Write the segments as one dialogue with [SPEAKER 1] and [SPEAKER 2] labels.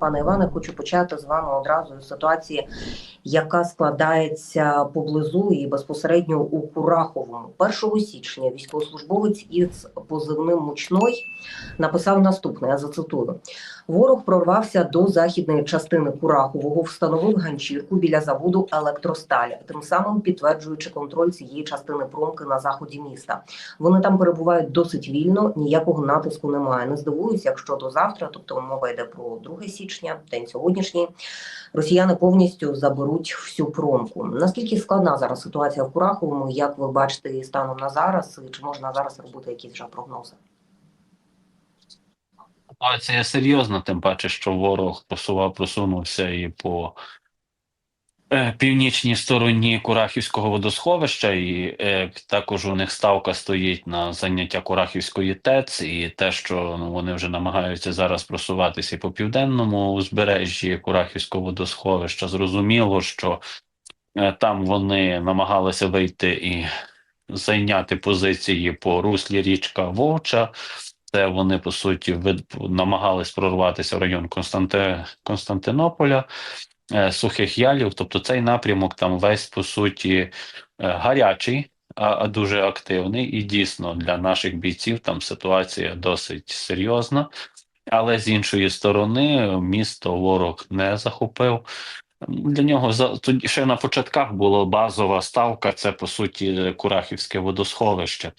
[SPEAKER 1] Пане Іване, хочу почати з вами одразу з ситуації, яка складається поблизу і безпосередньо у Кураховому. 1 січня військовослужбовець із позивним Мучной написав наступне: я зацитую: ворог прорвався до західної частини Курахового, встановив ганчірку біля заводу Електросталь, тим самим підтверджуючи контроль цієї частини промки на заході міста. Вони там перебувають досить вільно, ніякого натиску немає. Не здивуюся, якщо до завтра, тобто мова йде про 2 січня, день сьогоднішній, росіяни повністю заберуть всю промку. Наскільки складна зараз ситуація в Кураховому? Як ви бачите станом на зараз? Чи можна зараз робити якісь вже прогнози?
[SPEAKER 2] Ситуація серйозна, тим паче, що ворог просував, просунувся і по північній стороні Курахівського водосховища, і е, також у них ставка стоїть на заняття Курахівської ТЕЦ, і те, що ну, вони вже намагаються зараз просуватися по південному узбережжі Курахівського водосховища. Зрозуміло, що е, там вони намагалися вийти і зайняти позиції по руслі річка Вовча. Це вони по суті намагались прорватися в район Константи... Константинополя, е, Сухих Ялів. Тобто цей напрямок там весь по суті е, гарячий, а, дуже активний. І дійсно для наших бійців там ситуація досить серйозна. Але з іншої сторони, місто ворог не захопив. Для нього ще на початках була базова ставка. Це по суті Курахівське водосховище.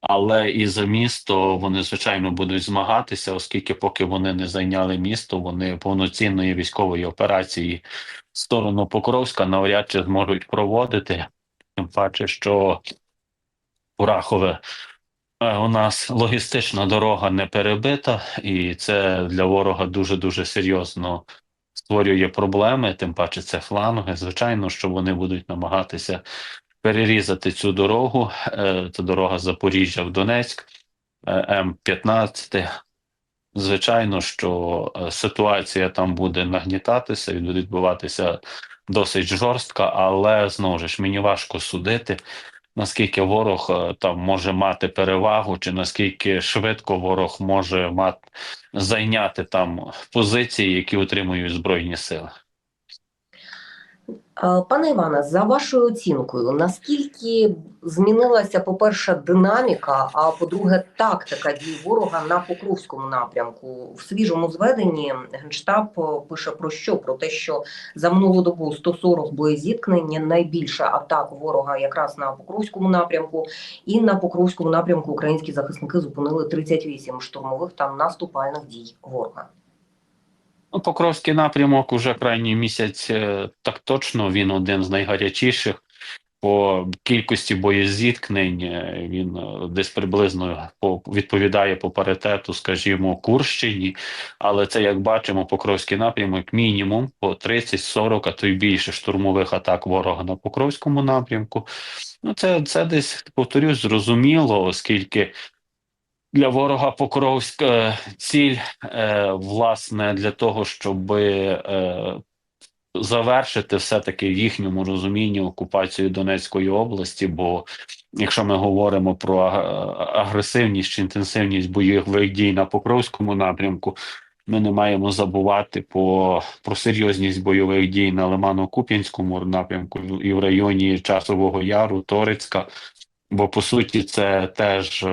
[SPEAKER 2] Але і за місто вони звичайно будуть змагатися, оскільки, поки вони не зайняли місто, вони повноцінної військової операції в сторону Покровська навряд чи зможуть проводити. Тим паче, що Курахове е, у нас логістична дорога не перебита, і це для ворога дуже дуже серйозно створює проблеми. Тим паче, це фланги. Звичайно, що вони будуть намагатися перерізати цю дорогу. Е, Це дорога Запоріжжя в Донецьк, е, М15. Звичайно, що е, ситуація там буде нагнітатися і відбуватися досить жорстка, але знову ж мені важко судити, наскільки ворог там може мати перевагу, чи наскільки швидко ворог може мати зайняти там позиції, які утримують збройні сили.
[SPEAKER 1] Е, Пане Іване, за вашою оцінкою, наскільки змінилася, по-перше, динаміка, а по-друге, тактика дій ворога на Покровському напрямку? В свіжому зведенні Генштаб е, пише про що? Про те, що за минулу добу 140 боєзіткнень, найбільше атак ворога якраз на Покровському напрямку, і на Покровському напрямку українські захисники зупинили 38 штурмових та наступальних дій ворога.
[SPEAKER 2] Ну, Покровський напрямок уже крайній місяць е, так точно. Він один з найгарячіших. По кількості боєзіткнень е, він е, десь приблизно по відповідає по паритету, скажімо, Курщині. Але це, як бачимо, Покровський напрямок мінімум по 30-40, а то й більше штурмових атак ворога на Покровському напрямку. Ну, це, це десь повторюсь, зрозуміло, оскільки для ворога Покровськ е, ціль, е, власне, для того, щоб е, завершити все-таки в їхньому розумінні окупацію Донецької області. Бо якщо ми говоримо про агресивність чи інтенсивність бойових дій на Покровському напрямку, ми не маємо забувати по, про серйозність бойових дій на Лимано-Куп'янському напрямку і в районі Часового Яру, Торицька. Бо по суті, це теж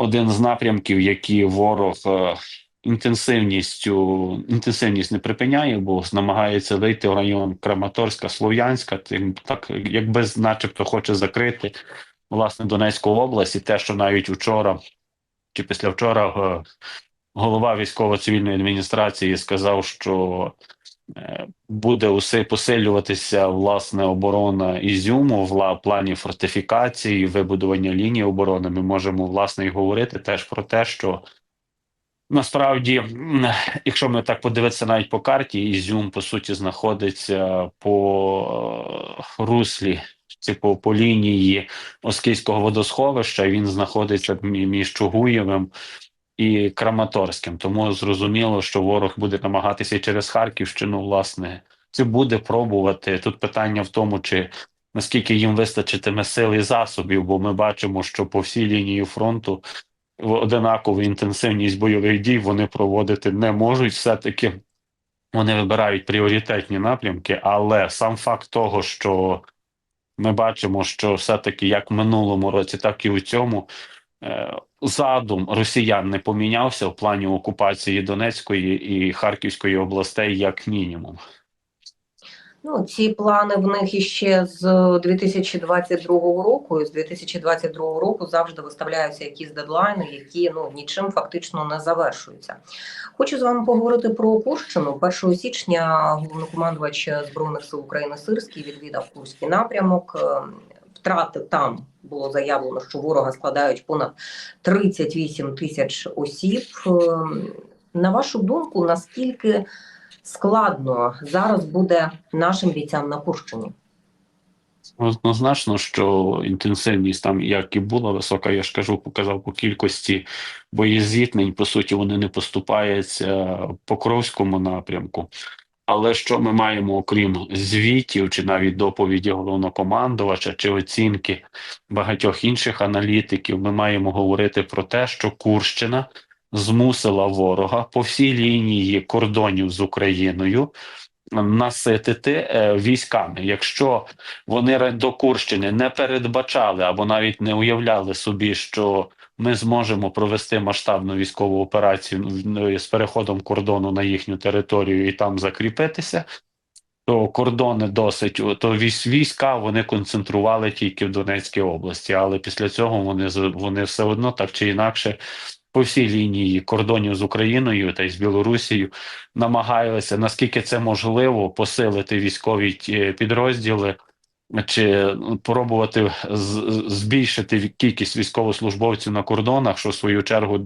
[SPEAKER 2] один з напрямків, які ворог е, інтенсивністю інтенсивність не припиняє, бо намагається вийти в район Краматорська, Слов'янська, тим так якби начебто хоче закрити власне Донецьку область, і те, що навіть вчора чи післявчора е, голова військово-цивільної адміністрації сказав, що буде усе посилюватися власне оборона Ізюму в плані фортифікації, вибудування лінії оборони. Ми можемо власне і говорити теж про те, що насправді, якщо ми так подивитися навіть по карті, Ізюм по суті знаходиться по е, руслі. Чи по, лінії Оскільського водосховища він знаходиться мі- між Чугуєвим і Краматорським. Тому зрозуміло, що ворог буде намагатися і через Харківщину, власне, це буде пробувати. Тут питання в тому, чи наскільки їм вистачитиме сил і засобів, бо ми бачимо, що по всій лінії фронту одинакову інтенсивність бойових дій вони проводити не можуть. Все таки вони вибирають пріоритетні напрямки, але сам факт того, що ми бачимо, що все-таки як в минулому році, так і у цьому задум росіян не помінявся в плані окупації Донецької і Харківської областей, як мінімум.
[SPEAKER 1] Ну, ці плани в них іще з 2022 року. І з 2022 року завжди виставляються якісь дедлайни, які ну нічим фактично не завершуються. Хочу з вами поговорити про Курщину. 1 січня головнокомандувач збройних сил України Сирський відвідав Курський напрямок. Втрати там було заявлено, що ворога складають понад 38 тисяч осіб. Е, На вашу думку, наскільки складно зараз буде нашим бійцям на Курщині?
[SPEAKER 2] Однозначно, що інтенсивність там, як і була висока, я ж кажу, показав по кількості боєзіткнень, по суті, вони не поступаються по Кровському напрямку. Але що ми маємо, окрім звітів, чи навіть доповіді головнокомандувача, чи оцінки багатьох інших аналітиків, ми маємо говорити про те, що Курщина змусила ворога по всій лінії кордонів з Україною наситити е, військами. Якщо вони до Курщини не передбачали або навіть не уявляли собі, що ми зможемо провести масштабну військову операцію ну, з переходом кордону на їхню територію і там закріпитися. То кордони досить то військ- війська вони концентрували тільки в Донецькій області, але після цього вони вони все одно так чи інакше по всій лінії кордонів з Україною та й з Білорусією намагалися наскільки це можливо посилити військові ті підрозділи. Чи пробувати з- збільшити кількість військовослужбовців на кордонах, що в свою чергу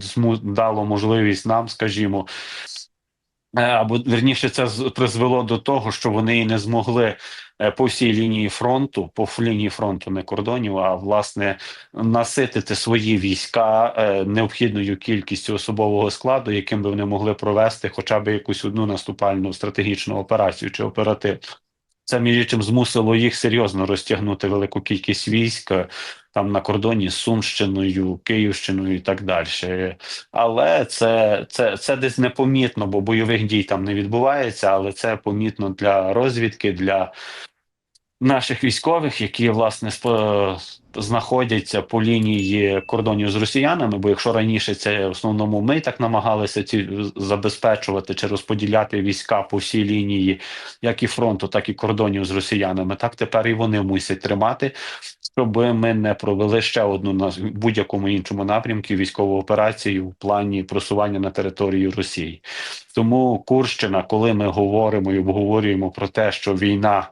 [SPEAKER 2] дало можливість нам, скажімо, е, або верніше, це призвело до того, що вони не змогли е, по всій лінії фронту, по лінії фронту не кордонів, а власне наситити свої війська е, необхідною кількістю особового складу, яким би вони могли провести хоча б якусь одну наступальну стратегічну операцію чи оператив. Це між іншим змусило їх серйозно розтягнути велику кількість військ е, там на кордоні з Сумщиною, Київщиною і так далі. Але це, це, це десь непомітно, бо бойових дій там не відбувається, але це помітно для розвідки, для наших військових, які власне знаходяться по лінії кордонів з росіянами. Бо якщо раніше це в основному ми так намагалися ці забезпечувати чи розподіляти війська по всій лінії, як і фронту, так і кордонів з росіянами, так тепер і вони мусять тримати. Щоб ми не провели ще одну на будь-якому іншому напрямку військову операцію в плані просування на територію Росії. Тому Курщина, коли ми говоримо і обговорюємо про те, що війна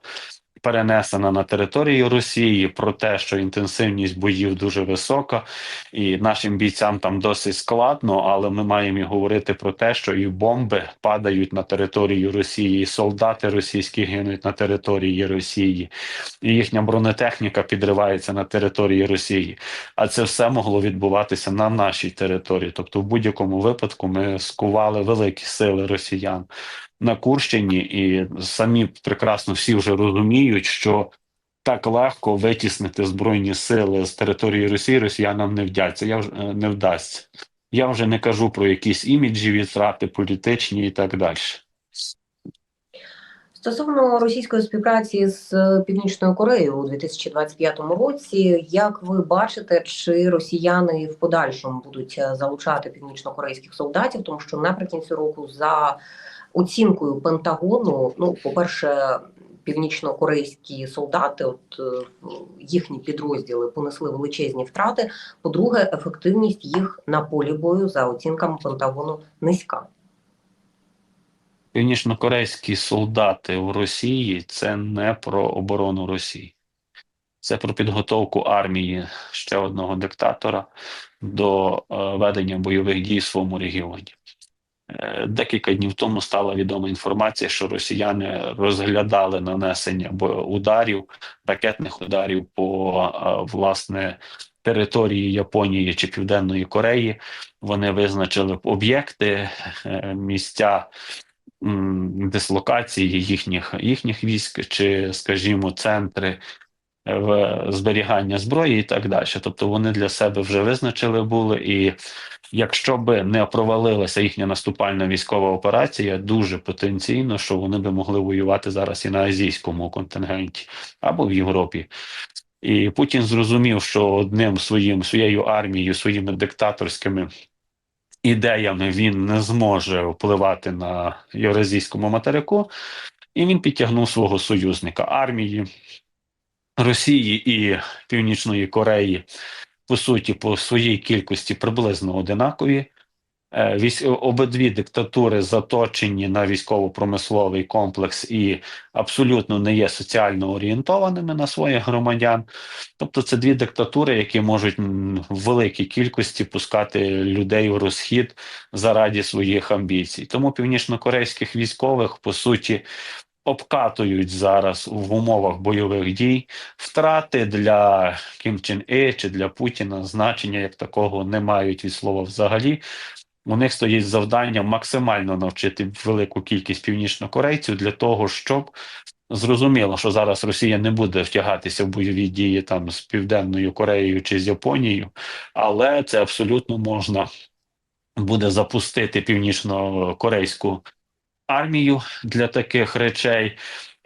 [SPEAKER 2] перенесена на територію Росії, про те, що інтенсивність боїв дуже висока, і нашим бійцям там досить складно, але ми маємо і говорити про те, що і бомби падають на територію Росії, і солдати російські гинуть на території Росії, і їхня бронетехніка підривається на території Росії. А це все могло відбуватися на нашій території. Тобто, в будь-якому випадку ми скували великі сили росіян на Курщині, і самі прекрасно всі вже розуміють, що так легко витіснити збройні сили з території Росії росіянам не вдяться. Я вже е, не вдасться. Я вже не кажу про якісь іміджі втрати, політичні і так далі.
[SPEAKER 1] Стосовно російської співпраці з е, Північною Кореєю у 2025 році, як ви бачите, чи росіяни в подальшому будуть е, залучати північнокорейських солдатів, тому що наприкінці року за оцінкою Пентагону, ну по-перше, північнокорейські солдати, от е, їхні підрозділи понесли величезні втрати. По-друге, ефективність їх на полі бою за оцінками Пентагону низька.
[SPEAKER 2] Північнокорейські солдати в Росії це не про оборону Росії, це про підготовку армії ще одного диктатора до е, ведення бойових дій в своєму регіоні. Е, Декілька днів тому стала відома інформація, що росіяни розглядали нанесення ударів, ракетних ударів по е, власне території Японії чи Південної Кореї. Вони визначили об'єкти, місця дислокації їхніх, їхніх військ, чи, скажімо, центри в зберігання зброї і так далі. Тобто вони для себе вже визначили були, і якщо би не провалилася їхня наступальна військова операція, дуже потенційно, що вони би могли воювати зараз і на азійському контингенті або в Європі. І Путін зрозумів, що одним своїм своєю армією, своїми диктаторськими ідеями він не зможе впливати на Євразійському материку, і він підтягнув свого союзника армії Росії і Північної Кореї, по суті, по своїй кількості приблизно одинакові. Е, Обидві диктатури заточені на військово-промисловий комплекс і абсолютно не є соціально орієнтованими на своїх громадян. Тобто, це дві диктатури, які можуть в великій кількості пускати людей у розхід заради своїх амбіцій. Тому північнокорейських військових по суті обкатують зараз в умовах бойових дій. Втрати для Кім Чен І чи для Путіна значення як такого не мають від слова взагалі. У них стоїть завдання максимально навчити велику кількість північнокорейців для того, щоб зрозуміло, що зараз Росія не буде втягатися в бойові дії там з Південною Кореєю чи з Японією, але це абсолютно можна буде запустити північно-корейську армію для таких речей.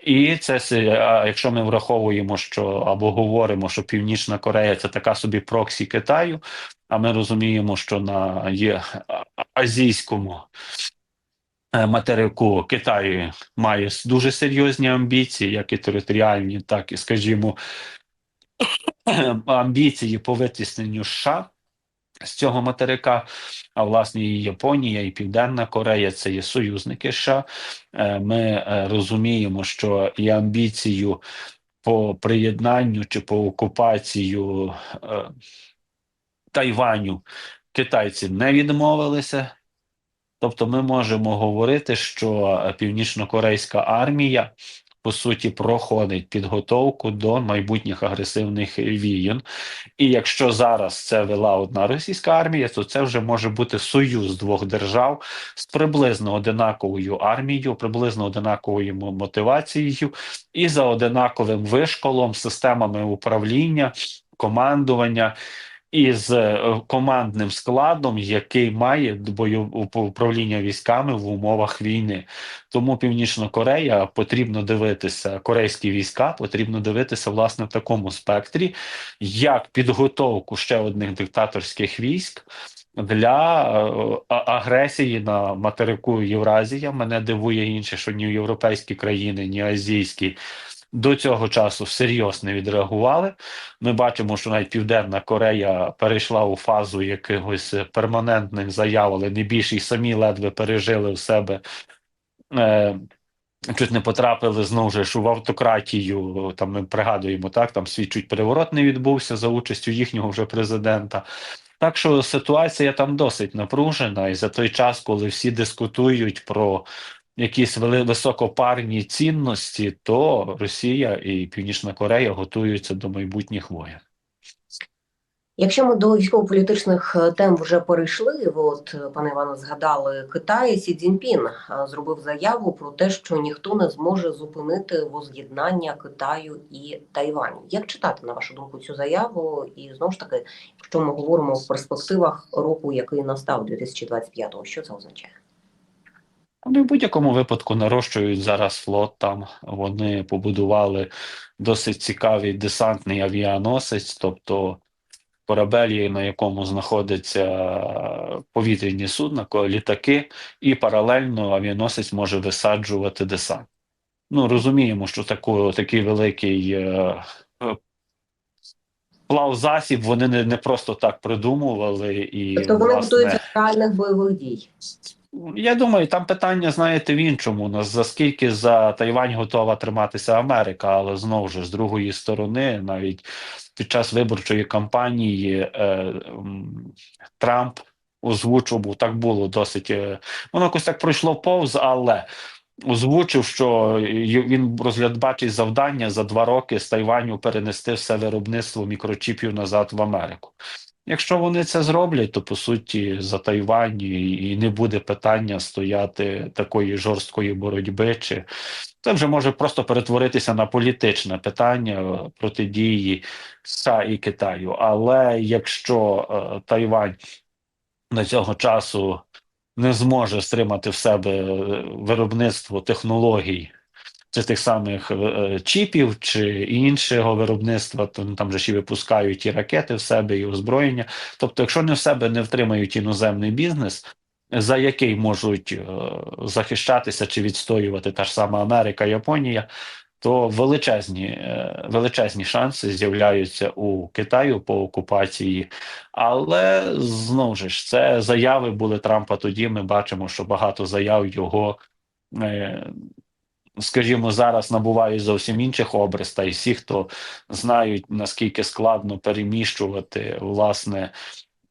[SPEAKER 2] І це се- якщо ми враховуємо, що або говоримо, що Північна Корея це така собі проксі Китаю, а ми розуміємо, що на є азійському е, материку Китай має дуже серйозні амбіції, як і територіальні, так і, скажімо, амбіції по витісненню США з цього материка. А власне і Японія, і Південна Корея це є союзники США. Е, Ми е, розуміємо, що і амбіцію по приєднанню чи по окупацію е, Тайваню китайці не відмовилися. Тобто, ми можемо говорити, що північно-корейська армія по суті проходить підготовку до майбутніх агресивних війн. І якщо зараз це вела одна російська армія, то це вже може бути союз двох держав з приблизно одинаковою армією, приблизно одинаковою мотивацією і за одинаковим вишколом, системами управління, командування. І з е, командним складом, який має бойове управління військами в умовах війни, тому Північна Корея потрібно дивитися, корейські війська потрібно дивитися власне в такому спектрі, як підготовку ще одних диктаторських військ для е, агресії на материку Євразія. Мене дивує інше, що ні європейські країни, ні азійські. До цього часу всерйоз не відреагували. Ми бачимо, що навіть Південна Корея перейшла у фазу якихось перманентних заяв, але не більше і самі ледве пережили в себе е, чуть не потрапили знову ж в автократію. Там ми пригадуємо, так там свій чуть переворот не відбувся за участю їхнього вже президента. Так що ситуація там досить напружена, і за той час, коли всі дискутують про якісь вели- високопарні цінності, то Росія і Північна Корея готуються до майбутніх воєн.
[SPEAKER 1] Якщо ми до військово-політичних е, тем вже перейшли, от е, пане Іване згадали Китай, Сі Цзіньпін е, зробив заяву про те, що ніхто не зможе зупинити воз'єднання Китаю і Тайваню. Як читати на вашу думку цю заяву? І знову ж таки, якщо ми говоримо в перспективах року, який настав 2025-го, що це означає?
[SPEAKER 2] Вони в будь-якому випадку нарощують зараз флот там. Вони побудували досить цікавий десантний авіаносець, тобто корабель, на якому знаходяться повітряні судна, літаки, і паралельно авіаносець може висаджувати десант. Ну, розуміємо, що таку, такий великий е, е, плавзасіб вони не, не просто так придумували. І,
[SPEAKER 1] Тобто вони
[SPEAKER 2] власне,
[SPEAKER 1] готуються реальних бойових дій.
[SPEAKER 2] Я думаю, там питання, знаєте, в іншому. На- За скільки за Тайвань готова триматися Америка, але знову ж з другої сторони, навіть під час виборчої кампанії е, Трамп озвучив, бо так було досить. е, Воно якось так пройшло повз, але озвучив, що він розгляд бачить завдання за два роки з Тайваню перенести все виробництво мікрочіпів назад в Америку. Якщо вони це зроблять, то по суті за Тайвань і не буде питання стояти такої жорсткої боротьби, чи це вже може просто перетворитися на політичне питання е, протидії США і Китаю. Але якщо е, Тайвань до цього часу не зможе стримати в себе е, виробництво технологій чи тих самих е, чіпів, чи іншого виробництва, то ну, там же ще випускають і ракети в себе, і озброєння. Тобто, якщо не в себе не втримають іноземний бізнес, за який можуть е, захищатися чи відстоювати та ж сама Америка, Японія, то величезні, е, величезні шанси з'являються у Китаю по окупації. Але знову ж це заяви були Трампа. Тоді ми бачимо, що багато заяв його. Скажімо, зараз набувають зовсім інших образ, і всі, хто знають наскільки складно переміщувати власне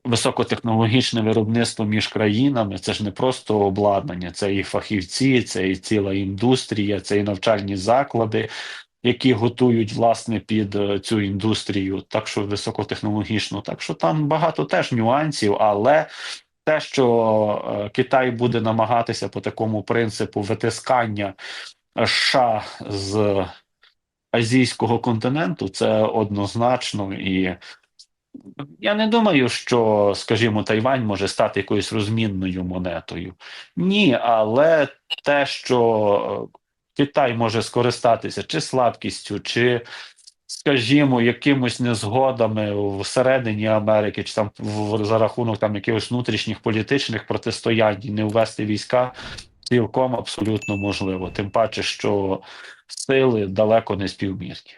[SPEAKER 2] високотехнологічне виробництво між країнами, це ж не просто обладнання, це і фахівці, це і ціла індустрія, це і навчальні заклади, які готують власне під е, цю індустрію, так що високотехнологічну. Так що там багато теж нюансів, але те, що е, Китай буде намагатися по такому принципу витискання США з азійського континенту, це однозначно і. Я не думаю, що, скажімо, Тайвань може стати якоюсь розмінною монетою. Ні, але те, що е, Китай може скористатися чи слабкістю, чи, скажімо, якимось незгодами всередині Америки, чи там в, за рахунок там якихось внутрішніх політичних протистоянь не ввести війська, цілком абсолютно можливо. Тим паче, що сили далеко не співмірні.